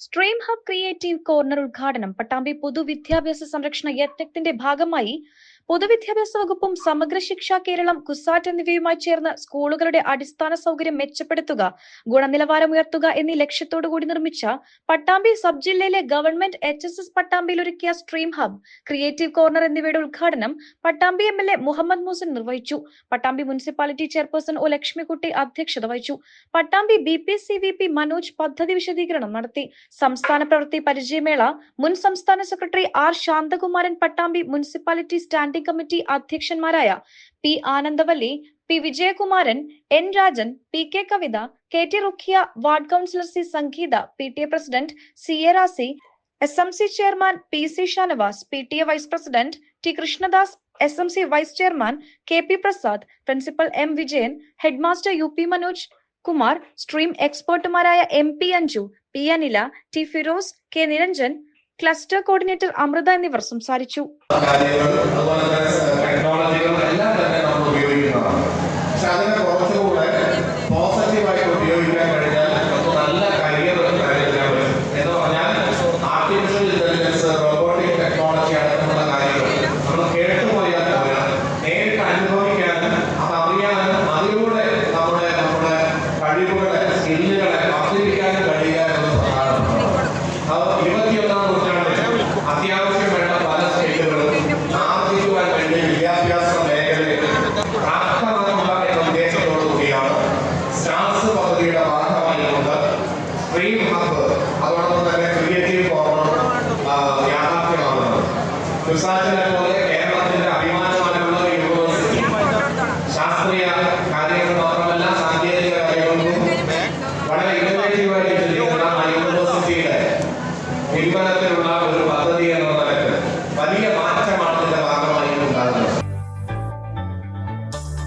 Stream hub creative corner ഉദ്ഘാടനം. പട്ടാമ്പി പൊതുവിദ്യാഭ്യാസ സംരക്ഷണ യജ്ഞത്തിന്റെ ഭാഗമായി പൊതുവിദ്യാഭ്യാസ വകുപ്പും സമഗ്ര ശിക്ഷ കേരളം കുസാറ്റ് എന്നിവയുമായി ചേർന്ന് സ്കൂളുകളുടെ അടിസ്ഥാന സൗകര്യം മെച്ചപ്പെടുത്തുക ഗുണനിലവാരം ഉയർത്തുക എന്നീ ലക്ഷ്യത്തോടുകൂടി നിർമ്മിച്ച പട്ടാമ്പി സബ് ജില്ലയിലെ ഗവൺമെന്റ് എച്ച് എസ് എസ് പട്ടാമ്പിയിൽ ഒരുക്കിയ സ്ട്രീം ഹബ് ക്രിയേറ്റീവ് കോർണർ എന്നിവയുടെ ഉദ്ഘാടനം Pattambi M L A Muhammed Moosan നിർവഹിച്ചു. Pattambi municipality chairperson O Lakshmikutty അധ്യക്ഷത വഹിച്ചു. Pattambi B P C V P Manoj പദ്ധതി വിശദീകരണം നടത്തി. സംസ്ഥാന പ്രവൃത്തി പരിചയമേള മുൻ സംസ്ഥാന secretary R Santhakumaran Pattambi municipality standing committee അധ്യക്ഷന്മാരായ P Anandavalli P Vijayakumaran N Rajan P K Kavitha K T Rukhiya ward councillor C Sangeetha P T A president C A Razi S M C chairman P C Shanavas P T A vice president T Krishnadas S M C vice chairman K P Prasad principal M Vijayan headmaster U P Manoj Kumar stream എക്സ്പേർട്ടുമാരായ M P Anju P Anila T Firoz K Niranjan cluster coordinator Amritha എന്നിവർ സംസാരിച്ചു. Stream hub അതോടൊപ്പം തന്നെ creative corner യാഥാർത്ഥ്യമാകുന്നത് ഗുസാറ്റിനെ പോലെ കേരളത്തിന്റെ അഭിമാനമാനുള്ള university. ശാസ്ത്രീയ കാര്യങ്ങൾ മാത്രമല്ല സാങ്കേതിക കാര്യങ്ങൾക്കും വളരെ ഇന്നോവേറ്റീവായിട്ട് ചിന്തിക്കുന്ന ആ യൂണിവേഴ്സിറ്റിയുടെ പിൻബലത്തിലുള്ള ഒരു